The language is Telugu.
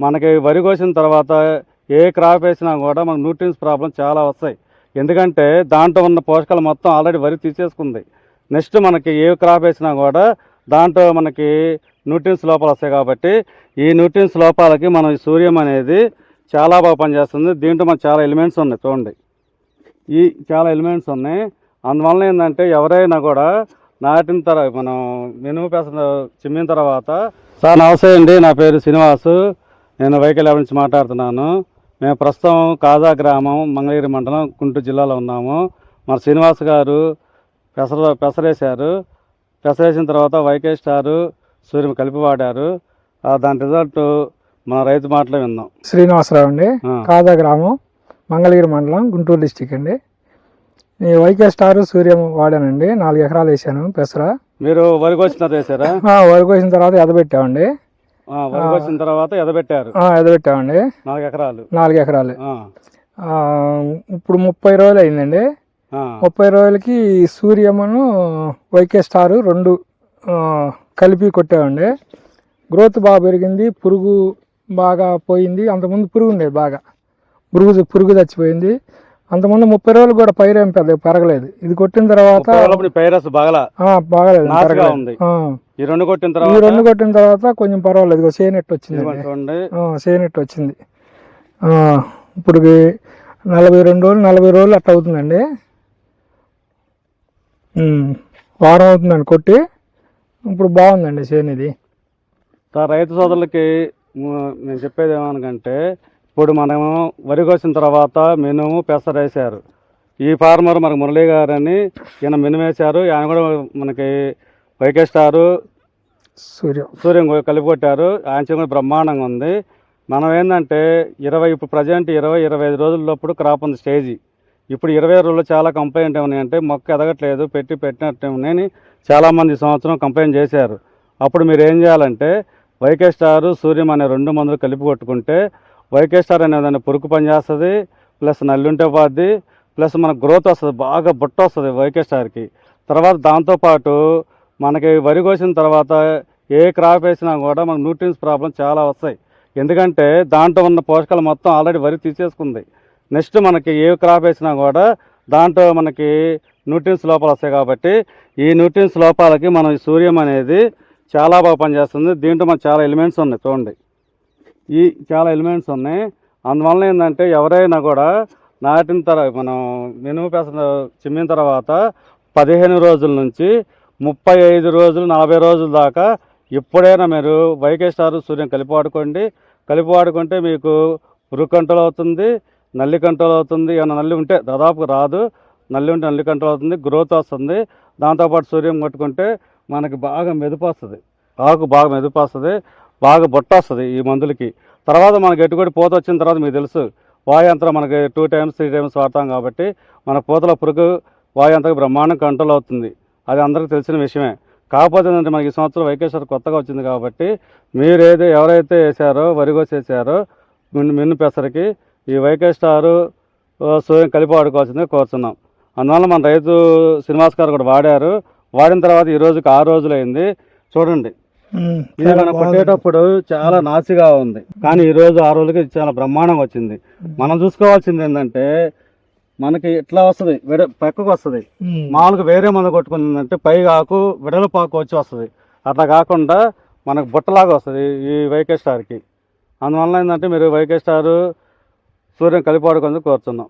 మనకి వరి కోసిన తర్వాత ఏ క్రాప్ వేసినా కూడా మనకు న్యూట్రియన్స్ ప్రాబ్లం చాలా వస్తాయి. ఎందుకంటే దాంట్లో ఉన్న పోషకాలు మొత్తం ఆల్రెడీ వరి తీసేసుకుంది. నెక్స్ట్ మనకి ఏ క్రాప్ వేసినా కూడా దాంట్లో మనకి న్యూట్రియన్స్ లోపాలు వస్తాయి కాబట్టి ఈ న్యూట్రియన్స్ లోపాలకి మనం ఈ సూర్యం అనేది చాలా బాగా పనిచేస్తుంది. దీంట్లో మనకు చాలా ఎలిమెంట్స్ ఉన్నాయి చూడండి. ఈ చాలా ఎలిమెంట్స్ ఉన్నాయి. అందువల్ల ఏంటంటే ఎవరైనా కూడా నాటిన తర్వాత మనం మినుము పెస చిమ్మిన తర్వాత సార్ నమస్తే అండి నా పేరు శ్రీనివాసు. నేను వైకల్ నుంచి మాట్లాడుతున్నాను? మేము ప్రస్తుతం కాజా గ్రామం మంగళగిరి మండలం గుంటూరు జిల్లాలో ఉన్నాము. మన శ్రీనివాస్ గారు పెసర పెసరేశారు. పెసరేసిన తర్వాత వైకే స్టారు సూర్యం కలిపి వాడారు. దాని రిజల్ట్ మన రైతు మాటలో విన్నాం. శ్రీనివాసరావు అండి. కాదా గ్రామం మంగళగిరి మండలం గుంటూరు డిస్టిక్ అండి. ఈ వైకే స్టార్ సూర్యం వాడానండి. నాలుగు ఎకరాలు వేసాను పెసర. మీరు వరి కోసిన వేసారా? ఆ, వరకు వేసిన తర్వాత ఎదబెట్టామండి. కోసిన తర్వాత ఎదబెట్టారు. ఎదబెట్టామండి. నాలుగు ఎకరాలు. నాలుగు ఎకరాలు. ఇప్పుడు ముప్పై రోజులు అయిందండి. ముప్పై రోజులకి సూర్యమును వైకే స్టార్ రెండు కలిపి కొట్టామండి. గ్రోత్ బాగా పెరిగింది పురుగు బాగా పోయింది. అంతకుముందు పురుగు ఉండేది బాగా. పురుగు పురుగు చచ్చిపోయింది. అంతకుముందు ముప్పై రోజులు కూడా పైరేం పెద్ద పెరగలేదు. ఇది కొట్టిన తర్వాత ఈ పైరస్ బాగలేదు ఈ రెండు కొట్టిన ఈ తర్వాత రెండు కొట్టిన తర్వాత కొంచెం పర్వాలేదు ఇదిగో సేనెట్ ఇదిగోండి వచ్చిందండి చూడండి. ఆ, సేనెట్ వచ్చింది. ఇప్పుడు నలభై రెండు రోజులు నలభై రోజులు అట్లా అవుతుందండి. వారం అవుతుందండి కొట్టి. ఇప్పుడు బాగుందండి చేను ఇది. రైతు సోదరులకి నేను చెప్పేది ఏమనకంటే ఇప్పుడు మనము వరి కోసిన తర్వాత మినుము పెసర వేశారు ఈ ఫార్మర్ మనకు మురళీ గారు అని ఈయన మినుము వేశారు. ఆయన కూడా మనకి వైకే స్టారు సూర్యం సూర్యం కలిపి కొట్టారు. ఆయన కూడా బ్రహ్మాండంగా ఉంది. మనం ఏంటంటే ఇరవై ఇప్పుడు ప్రజెంట్ ఇరవై ఇరవై ఐదు రోజుల్లోప్పుడు క్రాప్ ఉంది స్టేజీ. ఇప్పుడు ఇరవై రోజుల్లో చాలా కంప్లైంట్ ఏమన్నాయంటే మొక్క ఎదగట్లేదు పెట్టి పెట్టినట్టు ఉన్నాయని చాలామంది సంవత్సరం కంప్లైంట్ చేశారు. అప్పుడు మీరు ఏం చేయాలంటే వైకే స్టార్ సూర్యం అనే రెండు మందులు కలిపి కొట్టుకుంటే వైకే అనే దాన్ని పురుకు పని చేస్తుంది ప్లస్ నల్లుంటే పోద్ది ప్లస్ మనకు గ్రోత్ వస్తుంది బాగా బుట్ట వస్తుంది వైకే తర్వాత దాంతోపాటు మనకి వరి కోసిన తర్వాత ఏ క్రాప్ వేసినా కూడా మనకు న్యూట్రియన్స్ ప్రాబ్లం చాలా వస్తాయి. ఎందుకంటే దాంట్లో ఉన్న పోషకాలు మొత్తం ఆల్రెడీ వరి తీసేసుకుంది. నెక్స్ట్ మనకి ఏ క్రాప్ వేసినా కూడా దాంట్లో మనకి న్యూట్రియన్స్ లోపాలు వస్తాయి కాబట్టి ఈ న్యూట్రియన్స్ లోపాలకి మనం సూర్యం అనేది చాలా బాగా పనిచేస్తుంది. దీంట్లో మనకు చాలా ఎలిమెంట్స్ ఉన్నాయి చూడండి. ఈ చాలా ఎలిమెంట్స్ ఉన్నాయి. అందువల్ల ఏంటంటే ఎవరైనా కూడా నాటిన తర్వాత మనం మినుము పెసర చిమ్మిన తర్వాత పదిహేను రోజుల నుంచి ముప్పై ఐదు రోజులు నలభై రోజుల దాకా ఎప్పుడైనా మీరు వైకే స్టార్ సూర్యం కలిపి వాడుకోండి. కలిపి వాడుకుంటే మీకు పురుగు కంట్రోల్ అవుతుంది నల్లి కంట్రోల్ అవుతుంది. ఏమైనా నల్లి ఉంటే దాదాపు రాదు. నల్లి ఉంటే నల్లి కంట్రోల్ అవుతుంది గ్రోత్ వస్తుంది. దాంతోపాటు సూర్యం కొట్టుకుంటే మనకి బాగా మెదుపు వస్తుంది. ఆకు బాగా మెదుపు వస్తుంది. బాగా బొట్ట వస్తుంది ఈ మందులకి. తర్వాత మనకి ఎటుకొడి పూత వచ్చిన తర్వాత మీకు తెలుసు వాయంత్రం మనకి టూ టైమ్స్ త్రీ టైమ్స్ వాడతాం కాబట్టి మన పూతల పురుగు వాయంత్రం బ్రహ్మాండం కంట్రోల్ అవుతుంది. అది అందరికీ తెలిసిన విషయమే. కాకపోతే ఏంటంటే మనకి ఈ సంవత్సరం వైకేశ్వర కొత్తగా వచ్చింది కాబట్టి మీరు ఏదో ఎవరైతే వేసారో వరిగోసేసారో మిన్ను మిన్ను పెసరకి ఈ వైకే స్టారు సూర్యం కలిపి వాడుకోవాల్సిందే కోరుతున్నాం అందువల్ల మన రైతు శ్రీనివాస్ గారు కూడా వాడారు. వాడిన తర్వాత ఈ రోజుకి ఆరు రోజులు అయింది చూడండి. ఇది చాలా మనం. కొట్టేటప్పుడు చాలా నాసిగా ఉంది. కానీ ఈ రోజు ఆ రోజులకి చాలా బ్రహ్మాండంగా వచ్చింది. మనం చూసుకోవాల్సింది ఏంటంటే మనకి ఇట్లా వస్తుంది? విడ పక్కకు వస్తుంది. మామూలుగా వేరే మందు కొట్టుకుందంటే పైగా ఆకు విడలపాకు వచ్చి వస్తుంది. అట్లా కాకుండా మనకు బుట్టలాగా వస్తుంది ఈ వైకే స్టార్కి అందువల్ల ఏంటంటే మీరు వైకే స్టార్ సూర్యం కలిపి వాడుకొని కోరుతున్నాం.